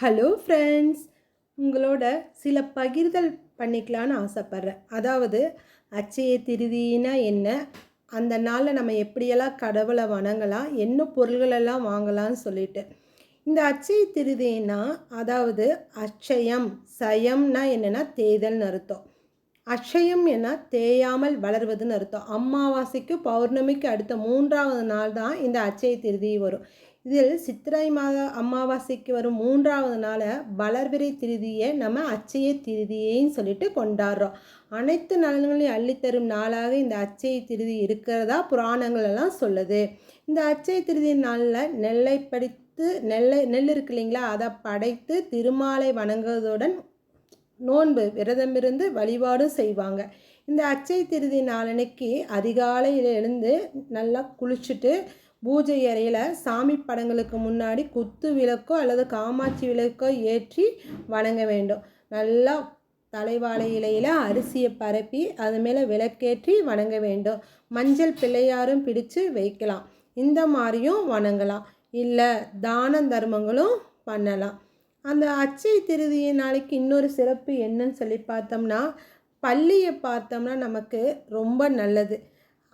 Hello friends உங்களோட சில பகிர்தல் பண்ணிக்கலான்னு ஆசைப்பட்றேன். அதாவது அச்சய திருதினா என்ன? அந்த நாளில் நம்ம எப்படியெல்லாம் கடவுளை வணங்கலாம்? என்ன பொருள்களெல்லாம் வாங்கலாம்னு சொல்லிட்டு. இந்த அச்சய திருதினா அதாவது அச்சயம் சயம்னா என்னென்னா தேய்தல்னு அர்த்தம். அக்ஷயம் என தேயாமல் வளர்வதுன்னு அர்த்தம். அமாவாசைக்கு பௌர்ணமிக்கு அடுத்த மூன்றாவது நாள் தான் இந்த அச்சய திருதி வரும். இதில் சித்திரை மாத அமாவாசைக்கு வரும் மூன்றாவது நாளை வளர்விரை திருதியை நம்ம அச்சய திருதியைன்னு சொல்லிட்டு கொண்டாடுறோம். அனைத்து நலன்களையும் அள்ளித்தரும் நாளாக இந்த அச்சய திருதி இருக்கிறதா புராணங்கள் எல்லாம் சொல்லுது. இந்த அச்சய திருதி நாளில் நெல்லை படித்து நெல்லை நெல் இருக்கு இல்லைங்களா? அதை படைத்து திருமாலை வணங்குவதுடன் நோன்பு விரதமிருந்து வழிபாடும் செய்வாங்க. இந்த அச்சை திருதி நாளன்னைக்கு அதிகாலையில் எழுந்து நல்லா குளிச்சுட்டு பூஜை அறையில் சாமி படங்களுக்கு முன்னாடி குத்து விளக்கோ அல்லது காமாட்சி விளக்கோ ஏற்றி வணங்க வேண்டும். நல்லா தலைவாழை இலையில் அரிசியை பரப்பி அது மேலே விளக்கேற்றி வணங்க வேண்டும். மஞ்சள் பிள்ளையாரும் பிடிச்சு வைக்கலாம். இந்த மாதிரியும் வணங்கலாம். இல்லை தான தர்மங்களும் பண்ணலாம். அந்த அச்சை திருதிய நாளைக்கு இன்னொரு சிறப்பு என்னன்னு சொல்லி பார்த்தோம்னா பள்ளியை பார்த்தோம்னா நமக்கு ரொம்ப நல்லது.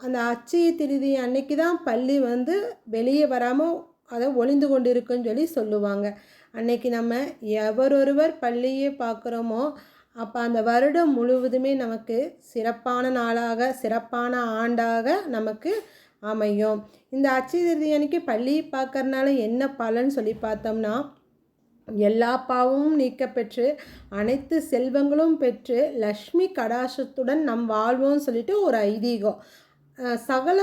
அந்த அச்சய திருதி அன்னைக்கு தான் பள்ளி வந்து வெளியே வராமல் அதை ஒளிந்து கொண்டு இருக்குன்னு சொல்லி சொல்லுவாங்க. அன்னைக்கு நம்ம எவரொருவர் பள்ளியை பார்க்குறோமோ அப்போ அந்த வருடம் முழுவதுமே நமக்கு சிறப்பான நாளாக சிறப்பான ஆண்டாக நமக்கு அமையும். இந்த அச்சய திருதி அன்னைக்கு பள்ளியை பார்க்கறனால என்ன பலன் சொல்லி பார்த்தோம்னா எல்லா பாவமும் நீக்கப்பெற்று அனைத்து செல்வங்களும் பெற்று லக்ஷ்மி கடாசத்துடன் நம் வாழ்வோம்னு சொல்லிட்டு ஒரு ஐதீகம். சகல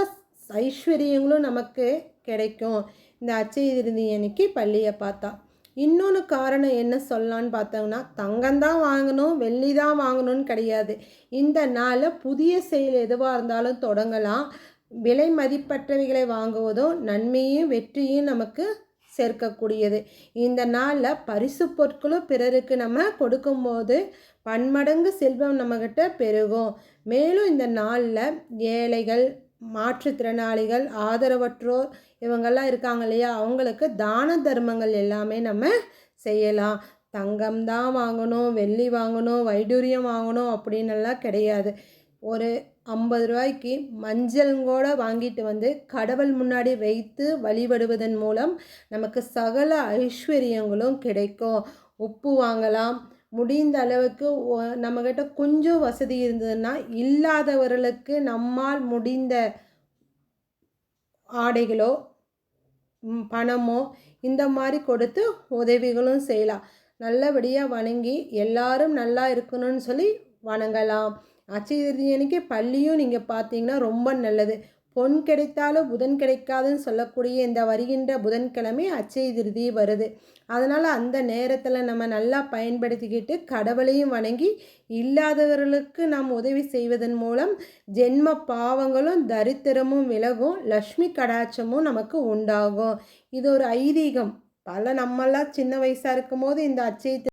ஐஸ்வர்யங்களும் நமக்கு கிடைக்கும். இந்த அச்சய திருதி அன்னைக்கு பள்ளியை பார்த்தா. இன்னொன்று காரணம் என்ன சொல்லலான்னு பார்த்தோம்னா தங்கம் தான் வாங்கணும் வெள்ளி தான் வாங்கணும்னு கிடையாது. இந்த நாளில் புதிய செயல் எதுவாக இருந்தாலும் தொடங்கலாம். விலை மதிப்பற்றவைகளை வாங்குவதும் நன்மையும் வெற்றியும் நமக்கு சேர்க்கக்கூடியது. இந்த நாளில் பரிசு பொருட்களும் பிறருக்கு நம்ம கொடுக்கும்போது பன்மடங்கு செல்வம் நம்மக்கிட்ட பெருகும். மேலும் இந்த நாளில் ஏழைகள் மாற்றுத்திறனாளிகள் ஆதரவற்றோர் இவங்கெல்லாம் இருக்காங்க இல்லையா? அவங்களுக்கு தான தர்மங்கள் எல்லாமே நம்ம செய்யலாம். தங்கம் தான் வாங்கணும் வெள்ளி வாங்கணும் வைடூரியம் வாங்கணும் அப்படின்னெல்லாம் கிடையாது. ஒரு ஐம்பது ரூபாய்க்கு மஞ்சள் கூட வாங்கிட்டு வந்து கடவுள் முன்னாடி வைத்து வழிபடுவதன் மூலம் நமக்கு சகல ஐஸ்வர்யங்களும் கிடைக்கும். உப்பு வாங்கலாம். முடிந்த அளவுக்கு நம்மக்கிட்ட கொஞ்சம் வசதி இருந்ததுன்னா இல்லாதவர்களுக்கு நம்மால் முடிந்த ஆடைகளோ பணமோ இந்த மாதிரி கொடுத்து உதவிகளும் செய்யலாம். நல்லபடியாக வணங்கி எல்லாரும் நல்லா இருக்கணும்னு சொல்லி வணங்கலாம். அச்சய திருதி பள்ளியும் நீங்கள் பார்த்தீங்கன்னா ரொம்ப நல்லது. பொன் கிடைத்தாலும் புதன் கிடைக்காதுன்னு சொல்லக்கூடிய இந்த வருகின்ற புதன்கிழமை அச்சய திருதி வருது. அதனால் அந்த நேரத்தில் நம்ம நல்லா பயன்படுத்திக்கிட்டு கடவுளையும் வணங்கி இல்லாதவர்களுக்கு நாம் உதவி செய்வதன் மூலம் ஜென்ம பாவங்களும் தரித்திரமும் விலகும் லக்ஷ்மி கடாட்சமும் நமக்கு உண்டாகும். இது ஒரு ஐதீகம். பல நம்மளாம் சின்ன வயசாக இருக்கும் போது இந்த அச்சை